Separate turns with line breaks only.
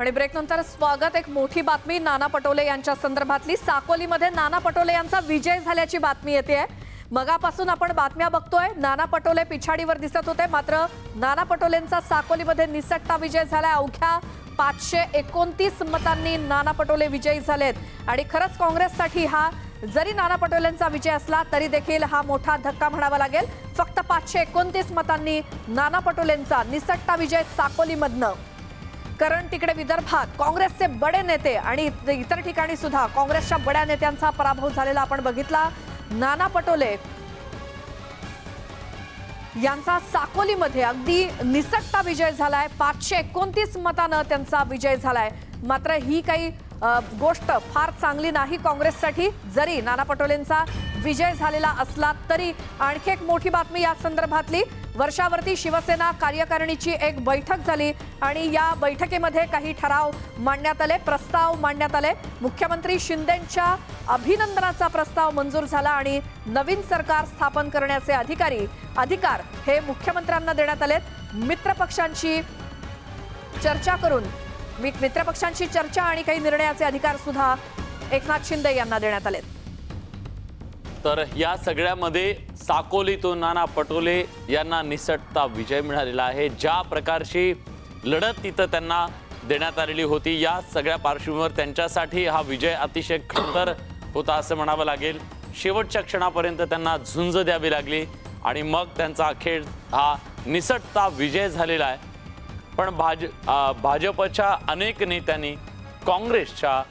आणि ब्रेकनंतर स्वागत. एक मोठी बातमी नाना पटोले यांच्या संदर्भातली. साकोलीमध्ये नाना पटोले यांचा विजय झाल्याची बातमी येते. आहे मगापासून आपण बातम्या बघतोय. नाना पटोले पिछाडीवर दिसत होते. मात्र नाना पटोलेंचा साकोलीमध्ये निसटता विजय झालाय. अवघ्या पाचशे एकोणतीस मतांनी नाना पटोले विजयी झालेत. आणि खरंच काँग्रेससाठी हा जरी नाना पटोलेंचा विजय असला तरी देखील हा मोठा धक्का म्हणावा लागेल. फक्त पाचशे एकोणतीस मतांनी नाना पटोलेंचा निसटता विजय साकोलीमधनं. कारण तिकडे विदर्भात काँग्रेसचे बडे नेते आणि इतर ठिकाणी सुद्धा काँग्रेसच्या बड्या नेत्यांचा पराभव झालेला आपण बघितला. नाना पटोले यांचा साकोलीमध्ये अगदी निसटता विजय झालाय. पाचशे एकोणतीस मतानं त्यांचा विजय झालाय. मात्र ही काही गोष्ट फार चांगली नाही काँग्रेससाठी. जरी नाना पटोलेंचा विजय झालेला असला तरी आणखी एक मोठी बातमी या संदर्भातली. वर्षावरती शिवसेना कार्यकारिणीची एक बैठक झाली आणि या बैठकीमध्ये काही ठराव मांडण्यात आले प्रस्ताव मांडण्यात आले. मुख्यमंत्री शिंदेंच्या अभिनंदनाचा प्रस्ताव मंजूर झाला आणि नवीन सरकार स्थापन करण्याचे अधिकारी अधिकार हे मुख्यमंत्र्यांना देण्यात आलेत. मित्रपक्षांची चर्चा करून मी- मित्रपक्षांची चर्चा आणि काही निर्णयाचे अधिकार सुद्धा एकनाथ शिंदे यांना देण्यात आलेत.
तर या सगळ्यामध्ये साकोलीतून नाना पटोले यांना निसटता विजय मिळालेला आहे. ज्या प्रकारची लढत तिथं त्यांना देण्यात आलेली होती या सगळ्या पार्श्वभूमीवर त्यांच्यासाठी हा विजय अतिशय खतर होता असं म्हणावं लागेल. शेवटच्या क्षणापर्यंत त्यांना झुंज द्यावी लागली आणि मग त्यांचा अखेर हा निसटता विजय झालेला आहे. पण भाज भाजपच्या अनेक नेत्यांनी काँग्रेसच्या